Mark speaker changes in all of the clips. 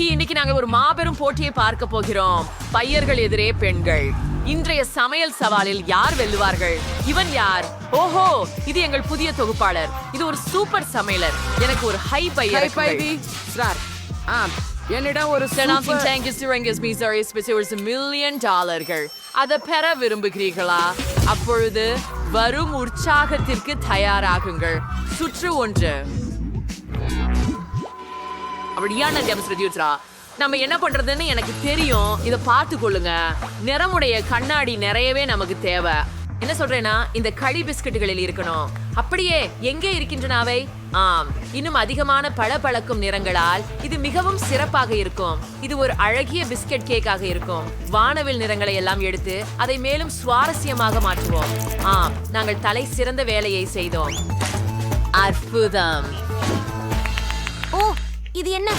Speaker 1: Okay இன்னைக்கு நாங்கள் ஒரு மாபெரும் போட்டியை பார்க்க போகிறோம். பையர்கள் எதிரே பெண்கள். இன்றைய சமையல் சவாலில் யார் வெல்லுவார்கள்? இவன் யார்? ஓஹோ இது எங்கள் புதிய தொகுப்பாளர். இது ஒரு சூப்பர் சமையலர். எனக்கு ஒரு ஹை பையர்
Speaker 2: சார் ஆ என்னிடம் ஒரு super-
Speaker 1: Tangus Durangus Misery ஒரு மில்லியன் டாலர்கள் அதை பெற விரும்புகிறீர்களா? அப்பொழுது வரும் உற்சாகத்திற்கு தயாராகுங்கள். சுற்று ஒன்று. அப்படியான டெம்ஸ்ட்ரா நம்ம என்ன பண்றதுன்னு எனக்கு தெரியும். இதை பார்த்து கொள்ளுங்க. நிறமுடைய கண்ணாடி நிறையவே நமக்கு தேவை. என்ன சொல்றேன்னா இந்த களி பிஸ்கட்டுகளில் இருக்கணும். அப்படியே எங்கே இருக்கின்றன அவை? ஆம் இன்னும் அதிகமான பளபளக்கும் நிறங்களால் இது மிகவும் சிறப்பாக இருக்கும். இது ஒரு அழகிய பிஸ்கட் கேக்காக இருக்கும். வானவில் நிறங்களை எல்லாம் எடுத்து அதை மேலும் சுவாரஸ்யமாக மாற்றுவோம். ஆம் நாங்கள் தலை சிறந்த வேலையை செய்தோம். அற்புதம்.
Speaker 3: இது என்ன?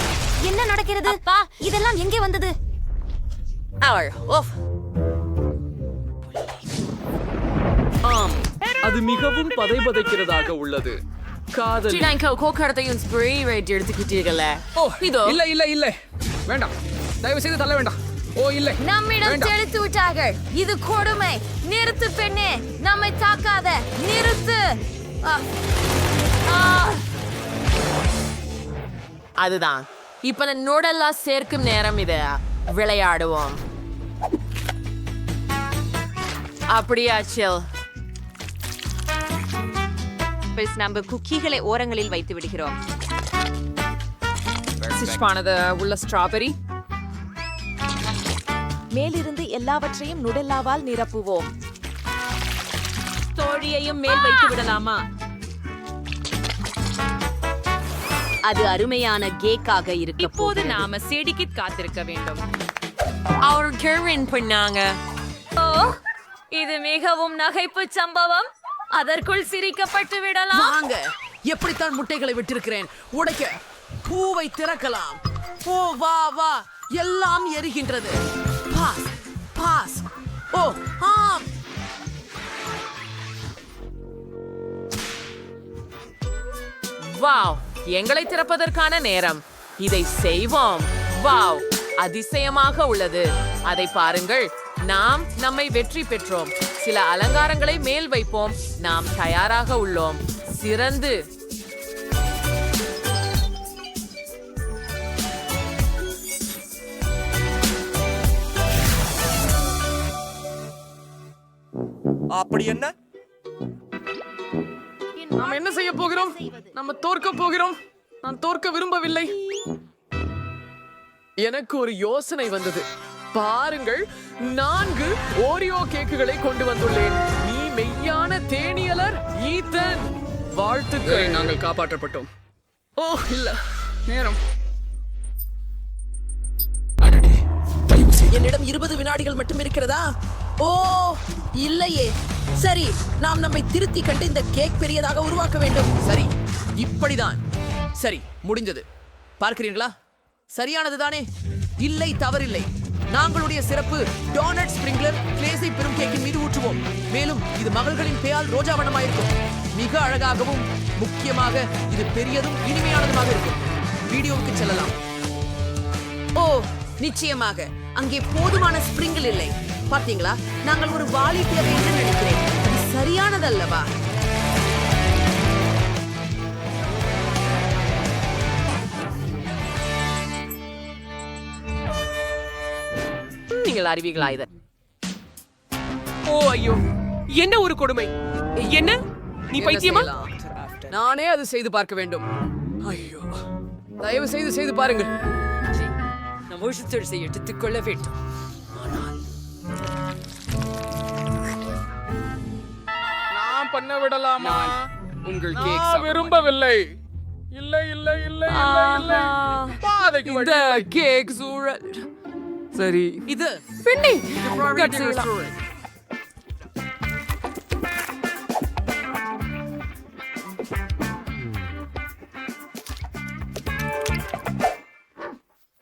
Speaker 3: என்ன நடக்கிறது? அப்பா! இதெல்லாம் எங்கே வந்தது?
Speaker 1: அவள் ஓஃப்.
Speaker 4: ஆம் அது மிகவும் பதைபதைக்கிறதாக உள்ளது. காதல்.
Speaker 1: ஸ்ரீலங்கா கோக்கடத்தையும் ஸ்ப்ரே ரேட் எடுத்துக்கிட்டீர்களே.
Speaker 2: ஓ
Speaker 1: இதோ.
Speaker 2: இல்ல இல்ல இல்ல. வேண்டாம். தயவு செய்து தள்ள வேண்டாம். ஓ இல்லை.
Speaker 3: நம்மிடம். தெளித்து விட்டார்கள். இது கொடுமை. நிறுத்து பெண்ணே. நம்மை தாக்காத. நிறுத்து. ஆ.
Speaker 1: அதுதான். இப்ப நான் நோடெல்லாம் சேர்க்கும் நேரம் இது. விளையாடுவோம். அப்படியா சில்?
Speaker 5: நம்ம குக்கீகளை ஓரங்களில் வைத்து விடுகிறோம்.
Speaker 2: சிஷ்பானது உள்ள ஸ்ட்ராபெரி
Speaker 6: மேலிருந்து எல்லாவற்றையும் நுடல்லாவால் நிரப்புவோம்.
Speaker 5: தோழியையும் மேல் வைத்து விடலாமா? அது அருமையான கேக்காக இருக்கு
Speaker 1: இப்போது நாம செடிக்கு காத்திருக்க வேண்டும். அவர் கெர்வின் பண்ணாங்க
Speaker 3: ஓ இது மிகவும் நகைப்பு சம்பவம். அதற்குள் சிரிக்கப்பட்டு விடலாம்.
Speaker 7: வாங்க எப்படித்தான் முட்டைகளை விட்டிருக்கிறேன். உடைக்க பூவை திறக்கலாம். ஓ வா வா எல்லாம் எரிகின்றது. Pass pass. ஓ ஆம்
Speaker 1: வாவ் எங்களை திறப்பதற்கான நேரம். இதை செய்வோம். வாவ்! அதிசயமாக உள்ளது. அதை பாருங்கள். நாம் நம்மை வெற்றி பெற்றோம். சில அலங்காரங்களை மேல் வைப்போம். நாம் தயாராக உள்ளோம். சிறந்து.
Speaker 4: அப்படி என்ன?
Speaker 2: நாம் என்ன செய்ய போகிறோம்? நம்ம தோற்க போகிறோம். நான் தோற்க விரும்பவில்லை. எனக்கு ஒரு யோசனை வந்தது. பாருங்கள் நான்கு ஓரியோ கேக்குகளை கொண்டு வந்துள்ளேன். நீ மெய்யான தேனியலர் ஈத்தன். வாழ்த்துக்கள். நாங்கள் காப்பாற்றப்பட்டோம். ஓ இல்ல. நேரம்.
Speaker 7: என்னிடம் இருபது வினாடிகள் மட்டும் இருக்கிறதா? ஓ இல்லையே. சரி நாம் நம்மை திருத்தி கண்டு இந்த கேக் பெரியதாக உருவாக்க வேண்டும். சரி இப்படிதான். சரி முடிஞ்சது. பார்க்கிறீர்களா? சரியானது தானே? இல்லை தவறில்லை. நாங்களுடைய சிறப்பு டோனட் ஸ்பிரிங்லர் கிளேஸை பெரும் கேக்கின் மீது ஊற்றுவோம். மேலும் இது மகள்களின் பெயால் ரோஜா வண்ணமாயிருக்கும். மிக அழகாகவும் முக்கியமாக இது பெரியதும் இனிமையானதுமாக இருக்கும். வீடியோவுக்கு செல்லலாம். ஓ நிச்சயமாக. அங்கே போதுமான ஸ்பிரிங்கிள் இல்லை. பாத்தீங்களா? நாங்கள் ஒரு வாலி தேவை என்று நினைக்கிறேன். சரியானதல்லவா?
Speaker 1: நீங்கள் அறிவீங்களா இதை?
Speaker 4: ஓ ஐயோ. என்ன ஒரு கொடுமை? என்ன? நீ பைத்தியமா?
Speaker 2: நானே அது செய்து பார்க்க வேண்டும். ஐயோ. தயவு செய்து செய்து பாருங்கள்.
Speaker 1: நம் விஷயத்தை எடுத்துக்கொள்ள வேண்டும்.
Speaker 2: நான் பண்ண விடலாமா? உங்கள் கேக்
Speaker 4: விரும்பவில்லை. இல்லை இல்லை இல்லை இல்லை பாதைக்கு
Speaker 2: இந்த கேக் சூழல் சரி.
Speaker 7: இது
Speaker 2: கட் செய்யலாம்.
Speaker 7: restaurant.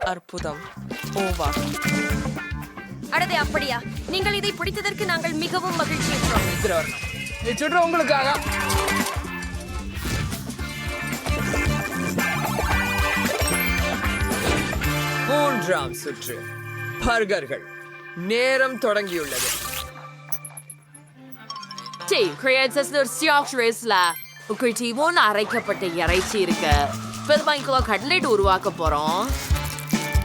Speaker 1: அற்புதம். ஓவா
Speaker 3: அடதே அப்படியா? நீங்கள் இதை பிடித்ததற்கு நாங்கள் மிகவும் மகிழ்ச்சியுற்றோம்
Speaker 2: வச்சுட்டு உங்களுக்காக. மூன்றாம் சுற்று. பர்கர்கள். நேரம் தொடங்கியுள்ளது.
Speaker 1: டே கிரியேட்டர்ஸ் ஒரு சியாக்ஸ் ரேஸ்ல உக்கிட்டீவோன் அரைக்கப்பட்ட இறைச்சி இருக்கு. கிலோ கட்லெட் உருவாக்க போறோம்.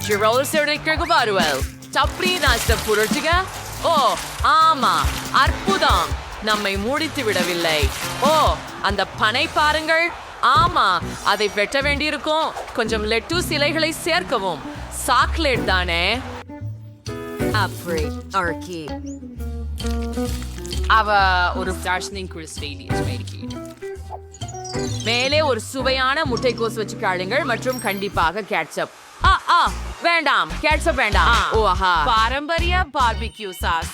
Speaker 1: ஜிரோல் சிறுக்கு வருவல் சப்ரி நாஸ்ட புரட்டுக ஓ ஆமா அற்புதம். நம்மை மூடித்து விடவில்லை. ஓ அந்த பனை பாருங்கள். ஆமா அதை வெட்ட வேண்டியிருக்கும். கொஞ்சம் லெட்டு சிலைகளை சேர்க்கவும். சாக்லேட் தானே? அப்படி அர்க்கி அவ ஒரு டார்ச்னிங் மேலே ஒரு சுவையான முட்டைக்கோஸ் வச்சு காளுங்கள் மற்றும் கண்டிப்பாக கேட்சப் ஆ ஆ வேண்டாம் கேட்சப் வேண்டாம் ஓ ஆஹா பாரம்பரிய பார்பிக்யூ சாஸ்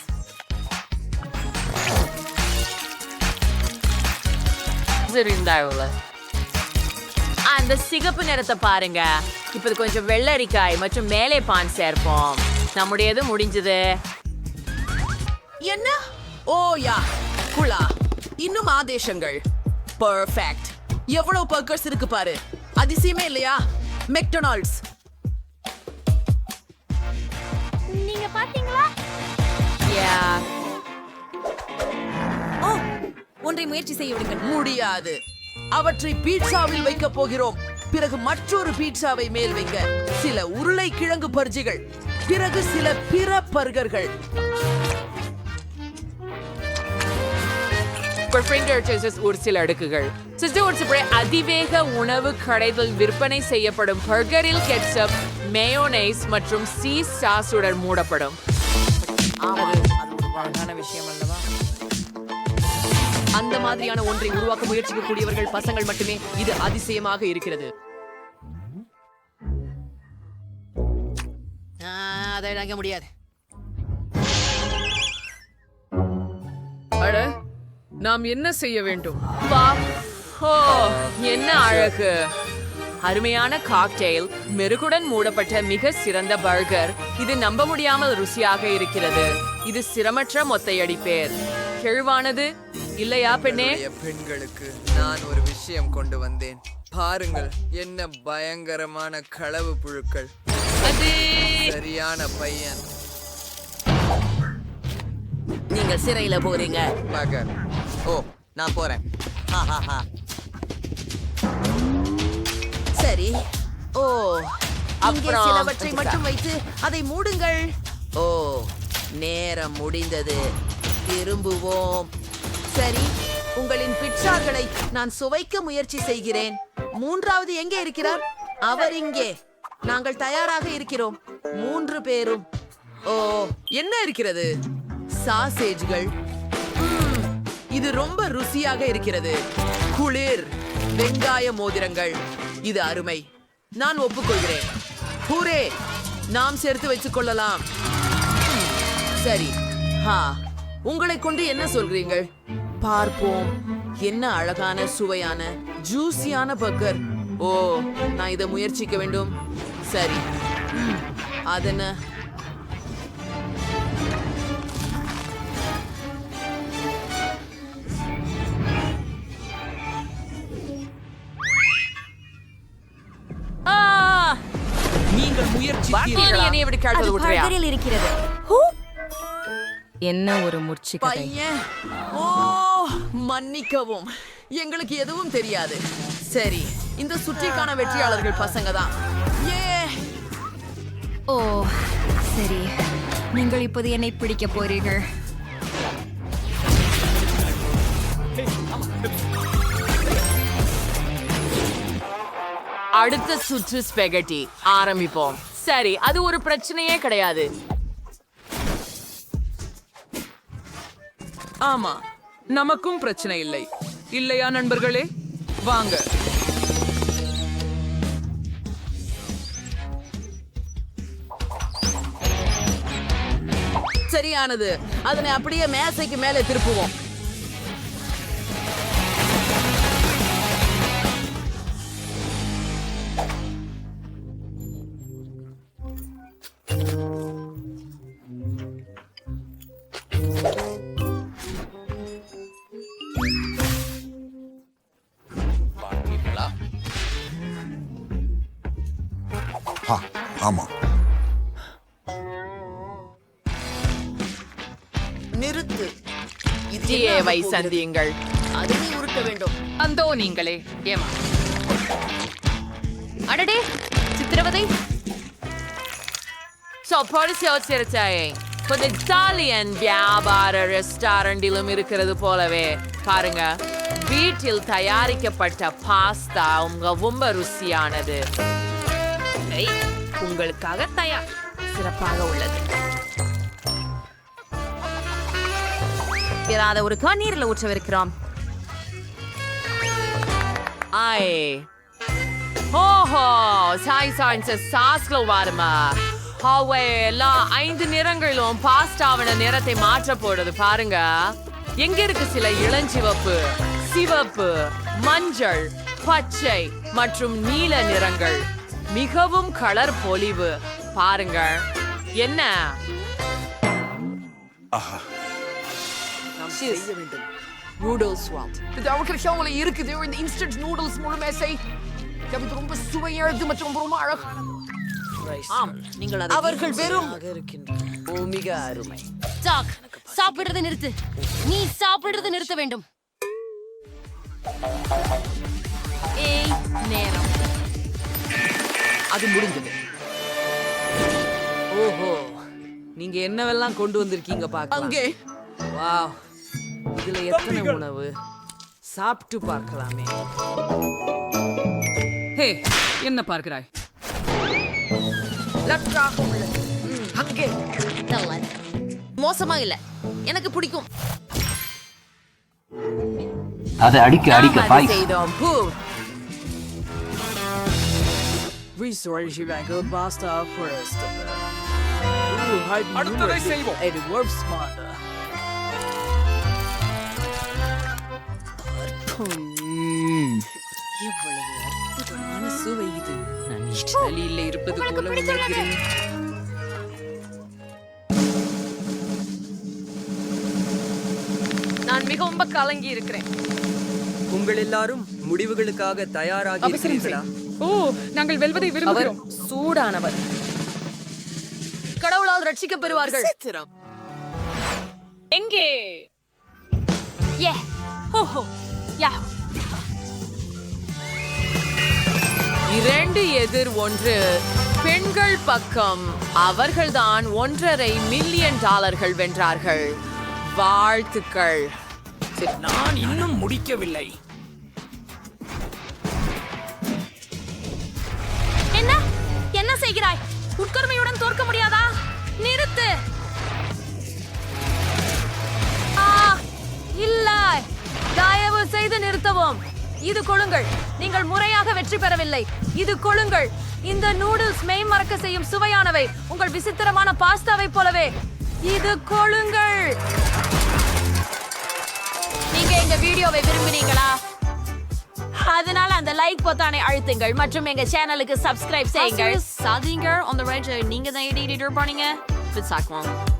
Speaker 1: அந்த சிகப்பு நிறத்தை பாருங்க இப்ப இது கொஞ்சம் வெள்ளரிக்காய் மற்றும் மேலே பான் சேர்ப்போம் நம்முடையது முடிஞ்சது
Speaker 7: என்ன ஓ யா குளா இன்னும் ஆதேசங்கள் பர்ஃபெக்ட் எவ்வளவு பர்கர்ஸ் இருக்கு பாரு அதிசயமே இல்லையா மெக்டொனால்ட்ஸ்
Speaker 3: பாத்தீங்களா?
Speaker 1: Yeah.
Speaker 6: ஒன்றை முயற்சி செய்ய விடுங்கள்.
Speaker 7: முடியாது. அவற்றை பீட்சாவில் வைக்க போகிறோம். பிறகு மற்றொரு பீட்சாவை மேல் வைக்க சில உருளை கிழங்கு பர்ஜிகள் பிறகு சில பிற பர்கர்கள்.
Speaker 1: ஃபிங்கர் சேசஸ் ஒரு சில அடுக்குகள். சிஸ்டர் ஒரு சில அதிவேக உணவு கடைகள் விற்பனை செய்யப்படும் பர்கரில் கெட்சப் மேயோனைஸ் மற்றும் சீஸ் சாஸுடன் மூடப்படும்.
Speaker 2: அந்த மாதிரியான ஒன்றை உருவாக்க முயற்சிக்கக்கூடியவர்கள் பசங்கள் மட்டுமே இது அதிசயமாக இருக்கிறது.
Speaker 7: அதை முடியாது.
Speaker 2: நாம் என்ன செய்ய வேண்டும்?
Speaker 1: என்ன அழகு. அருமையான காக்டெயில் மெருகுடன் மூடப்பட்ட மிக சிறந்த பர்கர் இது நம்ப முடியாமல் ருசியாக இருக்கிறது. இது சிரமற்ற மொத்தையடி பேர். கெழுவானது இல்லையா பெண்ணே?
Speaker 8: பெண்களுக்கு நான் ஒரு விஷயம் கொண்டு வந்தேன். பாருங்கள் என்ன பயங்கரமான களவு புழுக்கள்.
Speaker 1: அது?
Speaker 8: சரியான பையன்.
Speaker 7: நீங்க சிறையில போறீங்க.
Speaker 8: மகன். ஓ நான் போறேன்.
Speaker 7: சரி. ஓ
Speaker 1: அப்புறம்
Speaker 7: சிலவற்றை மட்டும் வைத்து அதை மூடுங்கள். ஓ நேரம் முடிந்தது. திரும்புவோம். சரி உங்களின் பிட்சாக்களை நான் சுவைக்க முயற்சி செய்கிறேன். மூன்றாவது எங்கே இருக்கிறார்? அவர் இங்கே. நாங்கள் தயாராக இருக்கிறோம். மூன்று பேரும். ஓ என்ன இருக்கிறது? சாசேஜ்கள். இது ரொம்ப ருசியாக இருக்கிறது. குளிர் வெங்காய மோதிரங்கள். இது அருமை. நான் ஒப்புக்கொள்கிறேன். ஹூரே நாம் சேர்த்து வச்சுக் கொள்ளலாம். சரி. ஹா உங்களை கொண்டு என்ன சொல்றீங்கள் பார்ப்போம். என்ன அழகான சுவையான ஜூசியான பர்கர் ஓ நான் இதை முயற்சிக்க வேண்டும். சரி. அதென்ன?
Speaker 1: கேட்டது விட்டுறியா
Speaker 3: இருக்கிறது?
Speaker 6: என்ன ஒரு முர்ச்சிக்கதை
Speaker 7: பையன். ஓ மன்னிக்கவும். எங்களுக்கு எதுவும் தெரியாது. சரி இந்த சுற்றிக்கான வெற்றியாளர்கள் பசங்க தான். ஏ.
Speaker 3: ஓ சரி. நீங்கள் இப்போது என்னை பிடிக்க போறீர்கள்.
Speaker 1: அடுத்த சுற்று ஸ்பெகட்டி ஆரம்பிப்போம். சரி அது ஒரு பிரச்சனையே கிடையாது.
Speaker 2: ஆமா நமக்கும் பிரச்சனை இல்லை. இல்லையா நண்பர்களே? வாங்க.
Speaker 7: சரியானது. அதனை அப்படியே மேசைக்கு மேலே திருப்புவோம்.
Speaker 9: ஆமா.
Speaker 1: நிறுத்து. ஜிஏவை சந்தியுங்கள்.
Speaker 7: அதுவே உருட்ட வேண்டும்.
Speaker 2: அந்தோ நீங்களே ஏமா.
Speaker 3: அடடே சித்திரவதை.
Speaker 1: சோ பாலிசி வச்சிருச்சாயே கொஞ்சம் இத்தாலியன் வியாபார ரெஸ்டாரண்டிலும் இருக்கிறது போலவே. பாருங்க வீட்டில் தயாரிக்கப்பட்ட பாஸ்தா உங்க ரொம்ப ருசியானது.
Speaker 6: உங்களுக்காக தயார்.
Speaker 1: சிறப்பாக உள்ளது.
Speaker 6: இராத ஒரு கண்ணீர்ல ஊற்றவிருக்கிறோம்.
Speaker 1: ஐ. ஓஹோ சாய் சாய்ன்ஸ் சாஸ்ல வாருமா. ஹாவே எல்லாம் ஐந்து நிறங்களும் பாஸ்டாவின நிறத்தை மாற்ற போடுது பாருங்க. எங்க இருக்கு சில இளஞ்சிவப்பு சிவப்பு மஞ்சள் பச்சை மற்றும் நீல நிறங்கள்? மிகவும் கலர் பொலிவு. பாருங்க என்ன?
Speaker 7: நூடுல்ஸ் வாட் இது அவங்களுக்கு அவங்கள இருக்குது. இந்த இன்ஸ்டன்ட் நூடுல்ஸ் முழு மேசை இது ரொம்ப சுவையானது மற்றும் ரொம்ப ரொம்ப அழகானது ஆம். நீங்கள் அவர்கள் வெறும் ஓ மிக அருமை.
Speaker 3: டாக் சாப்பிடுறதை நிறுத்து. நீ சாப்பிடுறதை நிறுத்த வேண்டும். ஏய் நேரம்.
Speaker 7: அது முடிஞ்சது.
Speaker 9: ஓஹோ நீங்க என்னவெல்லாம் கொண்டு வந்திருக்கீங்க பார்க்கலாம்.
Speaker 7: அங்கே.
Speaker 9: வாவ் இதுல எத்தனை உணவு? சாப்பிட்டு பார்க்கலாமே.
Speaker 2: ஹே என்ன பார்க்கிறாய்?
Speaker 7: உள்ளது. அங்கே.
Speaker 3: நல்லா மோசமா இல்ல. எனக்கு பிடிக்கும்.
Speaker 10: அதை அடிக்க அடிக்க
Speaker 1: செய்தோம். பூ.
Speaker 9: Resorgiväg och basta först.
Speaker 4: அடுத்ததை செய்வோம்
Speaker 9: Är det Wolfsmada? எவ்வளவு அற்புதமான சுவை இது நான் இத்தாலியில் இருப்பது போல உணர்கிறேன்
Speaker 1: நான் மிகவும் கலங்கி இருக்கிறேன்
Speaker 8: உங்கள் எல்லாரும் முடிவுகளுக்காக தயாராகி இருக்கிறீர்களா?
Speaker 2: ஓ நாங்கள் வெல்வதை விரும்புகிறோம்.
Speaker 6: சூடானவர்.
Speaker 3: கடவுளால் ரட்சிக்க பெறுவார்கள்.
Speaker 7: சித்திரம்
Speaker 2: எங்கே?
Speaker 3: ஏ ஓஹோ யா.
Speaker 1: இரண்டு எதிர் ஒன்று. பெண்கள் பக்கம். அவர்கள்தான் ஒன்றரை மில்லியன் டாலர்கள் வென்றார்கள். வாழ்த்துக்கள்.
Speaker 4: நான் இன்னும் முடிக்கவில்லை.
Speaker 3: செய்கிறாய்? உட்கருமையுடன் தோற்க முடியாதா? நிறுத்து. இல்லை. தயவு செய்து நிறுத்தவும். இது கொழுங்கள். நீங்கள் முறையாக வெற்றி பெறவில்லை. இது கொழுங்கள். இந்த நூடுல்ஸ் மெய் மறக்க செய்யும் சுவையானவை. உங்கள் விசித்திரமான பாஸ்தாவை போலவே. இது கொழுங்கள். நீங்க எங்க வீடியோவை விரும்பினீங்களா? அதனால அந்த லைக் பொத்தானை அழுத்துங்கள். மற்றும் எங்க சேனலுக்கு சப்ஸ்கிரைப் செய்யுங்கள். சாதிங்க அந்த ரைட் நீங்க தான் எடிட்டர் பண்ணீங்க சாக்குவோம்